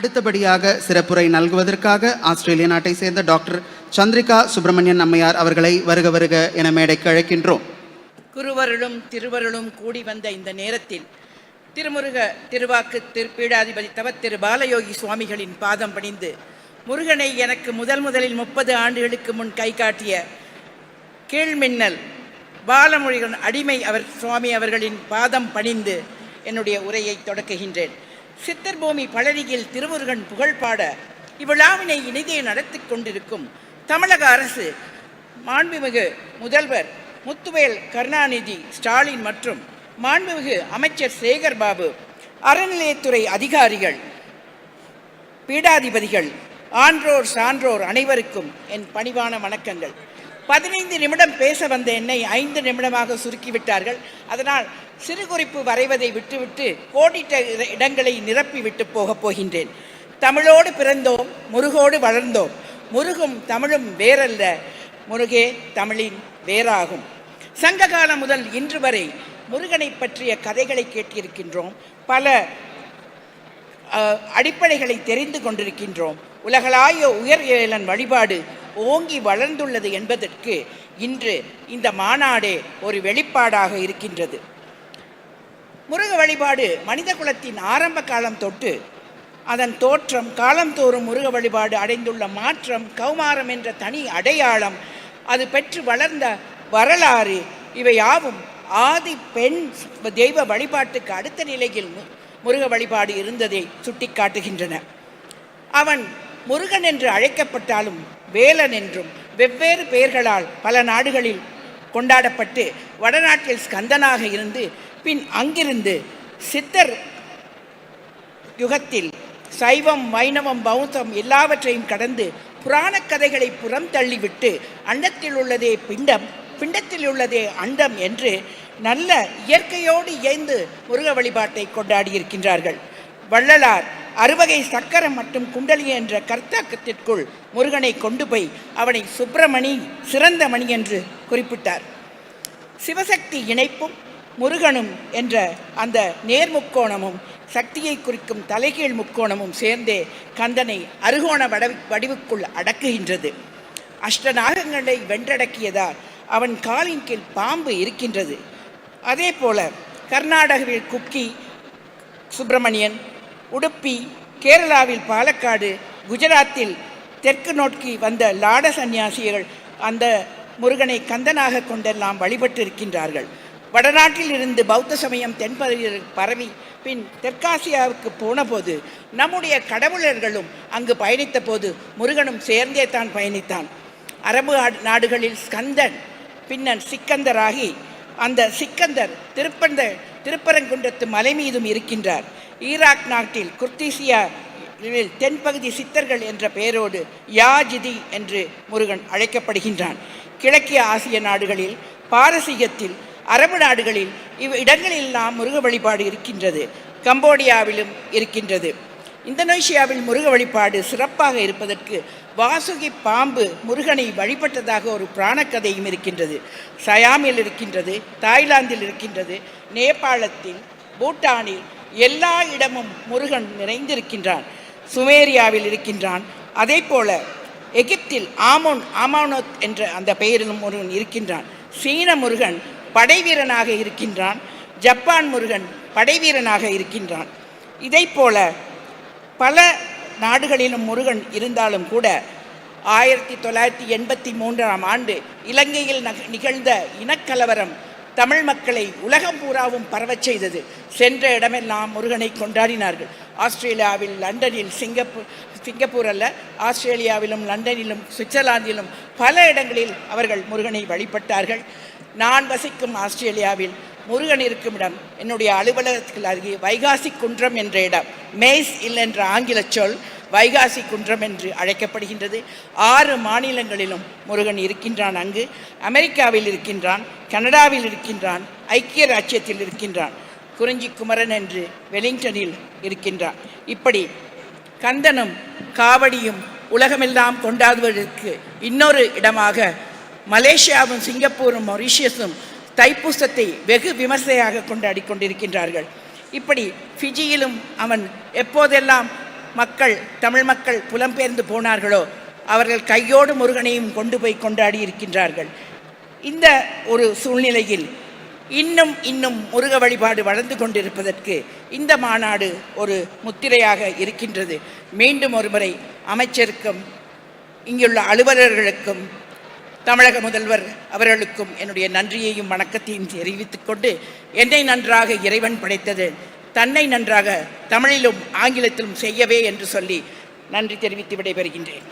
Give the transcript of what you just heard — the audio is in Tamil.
அடுத்தபடியாக சிறப்புரை நல்குவதற்காக ஆஸ்திரேலிய நாட்டை சேர்ந்த டாக்டர் சந்திரிகா சுப்பிரமணியன் அம்மையார் அவர்களை வருக வருக என மேடைக்கு அழைக்கின்றோம். குருவருளும் திருவருளும் கூடி வந்த இந்த நேரத்தில் திருமுருக திருவாக்கு திருப்பீடாதிபதி தவத் திரு பாலயோகி சுவாமிகளின் பாதம் பணிந்து முருகனை எனக்கு முதல் முதலில் முப்பது ஆண்டுகளுக்கு முன் கை காட்டிய கீழ்மின்னல் பாலமொழிகளின் அடிமை அவர் சுவாமி அவர்களின் பாதம் பணிந்து என்னுடைய உரையை தொடக்குகின்றேன். சித்தர்பூமி பழனியில் திருமுருகன் புகழ்பாட இவ்விழாவினை இனிதே நடத்தி கொண்டிருக்கும் தமிழக அரசு மாண்புமிகு முதல்வர் முத்துவேல் கருணாநிதி ஸ்டாலின் மற்றும் மாண்புமிகு அமைச்சர் சேகர் பாபு அறநிலையத்துறை அதிகாரிகள் பீடாதிபதிகள் ஆன்றோர் சான்றோர் அனைவருக்கும் என் பணிவான வணக்கங்கள். பதினைந்து நிமிடம் பேச வந்த என்னை ஐந்து நிமிடமாக சுருக்கிவிட்டார்கள். அதனால் சிறு குறிப்பு வரைவதை விட்டுவிட்டு கோடிட்ட இட- இடங்களை நிரப்பி விட்டு போகப் போகின்றேன். தமிழோடு பிறந்தோம் முருகோடு வளர்ந்தோம். முருகும் தமிழும் வேறல்ல. முருகே தமிழின் வேறாகும். சங்க காலம் முதல் இன்று வரை முருகனை பற்றிய கதைகளை கேட்டிருக்கின்றோம். பல அடிப்படைகளை தெரிந்து கொண்டிருக்கின்றோம். உலகளாய உயர் ஏலன் வழிபாடு ஓங்கி வளர்ந்துள்ளது என்பதற்கு இன்று இந்த மாநாடே ஒரு வெளிப்பாடாக இருக்கின்றது. முருக வழிபாடு மனித குலத்தின் ஆரம்ப காலம் தொட்டு அதன் தோற்றம் காலந்தோறும் முருக வழிபாடு அடைந்துள்ள மாற்றம் கௌமாரம் என்ற தனி அடையாளம் அது பெற்று வளர்ந்த வரலாறு இவை யாவும் ஆதி பெண் தெய்வ வழிபாட்டுக்கு அடுத்த நிலையில் மு- முருக வழிபாடு இருந்ததை சுட்டிக்காட்டுகின்றன. அவன் முருகன் என்று அழைக்கப்பட்டாலும் வேலன் என்றும் வெவ்வேறு பெயர்களால் பல நாடுகளில் கொண்டாடப்பட்டு வடநாட்டில் ஸ்கந்தனாக இருந்து பின் அங்கிருந்து சித்தர் யுகத்தில் சைவம் வைணவம் பௌத்தம் எல்லாவற்றையும் கடந்து புராணக் கதைகளை புறம் தள்ளிவிட்டு அண்டத்தில் உள்ளதே பிண்டம் பிண்டத்தில் உள்ளதே அண்டம் என்று நல்ல இயற்கையோடு இயைந்து முருக வழிபாட்டை கொண்டாடியிருக்கின்றார்கள். வள்ளலார் அறுவகை சக்கரம் மற்றும் குண்டலி என்ற கர்த்தாக்கத்திற்குள் முருகனை கொண்டு போய் அவனை சுப்பிரமணி சிறந்த மணி என்று குறிப்பிட்டார். சிவசக்தி இணைப்பும் முருகனும் என்ற அந்த நேர்முக்கோணமும் சக்தியை குறிக்கும் தலைகீழ் முக்கோணமும் சேர்ந்தே கந்தனை அருகோண வட வடிவுக்குள் அடக்குகின்றது. அஷ்டநாகங்களை வென்றடக்கியதால் அவன் காலின் கீழ் பாம்பு இருக்கின்றது. அதே போல கர்நாடகாவில் குக்கி சுப்பிரமணியன் உடுப்பி கேரளாவில் பாலக்காடு குஜராத்தில் தெற்கு நோக்கி வந்த லாட சந்நியாசிகள் அந்த முருகனை கந்தனாக கொண்டெல்லாம் வழிபட்டு இருக்கின்றார்கள் வடநாட்டில் இருந்து பௌத்த சமயம் தென்பகுதியில் பரவி பின் தெற்காசியாவுக்கு போனபோது நம்முடைய கடவுளர்களும் அங்கு பயணித்த போது முருகனும் சேர்ந்தே தான் பயணித்தான். அரபு நாடுகளில் ஸ்கந்தன் பின்னர் சிக்கந்தராகி அந்த சிக்கந்தர் திருப்பந்த திருப்பரங்குன்றத்து மலை மீதும் இருக்கின்றார். ஈராக் நாட்டில் குர்தீசியா தென்பகுதி சித்தர்கள் என்ற பெயரோடு யாஜிதி என்று முருகன் அழைக்கப்படுகின்றான். கிழக்கிய ஆசிய நாடுகளில் பாரசீகத்தில் அரபு நாடுகளில் இவ் இடங்களிலெல்லாம் முருக வழிபாடு இருக்கின்றது. கம்போடியாவிலும் இருக்கின்றது. இந்தோனேஷியாவில் முருக வழிபாடு சிறப்பாக இருப்பதற்கு வாசுகி பாம்பு முருகனை வழிபட்டதாக ஒரு புராணக்கதையும் இருக்கின்றது. சயாமில் இருக்கின்றது தாய்லாந்தில் இருக்கின்றது நேபாளத்தில் பூட்டானில் எல்லா இடமும் முருகன் நிறைந்திருக்கின்றான் சுமேரியாவில் இருக்கின்றான். அதே போல எகிப்தில் ஆமோன் ஆமானோத் என்ற அந்த பெயரிலும் முருகன் இருக்கின்றான். சீன முருகன் படைவீரனாக இருக்கின்றான். ஜப்பான் முருகன் படைவீரனாக இருக்கின்றான். இதைப் போல பல நாடுகளிலும் முருகன் இருந்தாலும் கூட ஆயிரத்தி தொள்ளாயிரத்தி எண்பத்தி மூன்றாம் ஆண்டு இலங்கையில் நிகழ்ந்த இனக்கலவரம் தமிழ் மக்களை உலகம் பூராவும் பரவச் செய்தது. சென்ற இடமெல்லாம் முருகனை கொண்டாடினார்கள். ஆஸ்திரேலியாவில் லண்டனில் சிங்கப்பூர் சிங்கப்பூர் அல்ல ஆஸ்திரேலியாவிலும் லண்டனிலும் சுவிட்சர்லாந்திலும் பல இடங்களில் அவர்கள் முருகனை வழிபட்டார்கள். நான் வசிக்கும் ஆஸ்திரேலியாவில் முருகன் இருக்கும் இடம் என்னுடைய அலுவலகத்துக்கு அருகே வைகாசி குன்றம் என்ற இடம். மேஸ் இல் என்ற ஆங்கில சொல் வைகாசி குன்றம் என்று அழைக்கப்படுகின்றது. ஆறு மாநிலங்களிலும் முருகன் இருக்கின்றான் அங்கு. அமெரிக்காவில் இருக்கின்றான் கனடாவில் இருக்கின்றான் ஐக்கிய ராஜ்யத்தில் இருக்கின்றான். குறிஞ்சி குமரன் என்று வெலிங்டனில் இருக்கின்றான். இப்படி கந்தனும் காவடியும் உலகமெல்லாம் கொண்டாடுவதற்கு இன்னொரு இடமாக மலேசியாவும் சிங்கப்பூரும் மொரீஷியஸும் தைப்பூசத்தை வெகு விமர்சையாக கொண்டாடி கொண்டிருக்கின்றார்கள் இப்படி ஃபிஜியிலும் அவன் எப்போதெல்லாம் மக்கள் தமிழ் மக்கள் புலம்பெயர்ந்து போனார்களோ அவர்கள் கையோடு முருகனையும் கொண்டு போய் கொண்டாடி இருக்கின்றார்கள் இந்த ஒரு சூழ்நிலையில் இன்னும் இன்னும் முருக வழிபாடு வளர்ந்து கொண்டிருப்பதற்கு இந்த மாநாடு ஒரு முத்திரையாக இருக்கின்றது. மீண்டும் ஒருமுறை அமைச்சருக்கும் இங்குள்ள அலுவலர்களுக்கும் தமிழக முதல்வர் அவர்களுக்கும் என்னுடைய நன்றியையும் வணக்கத்தையும் தெரிவித்துக் கொண்டு என்னை நன்றாக இறைவன் படைத்தது. தன்னை நன்றாக தமிழிலும் ஆங்கிலத்திலும் செய்யவே என்று சொல்லி நன்றி தெரிவித்து விடைபெறுகின்றேன்.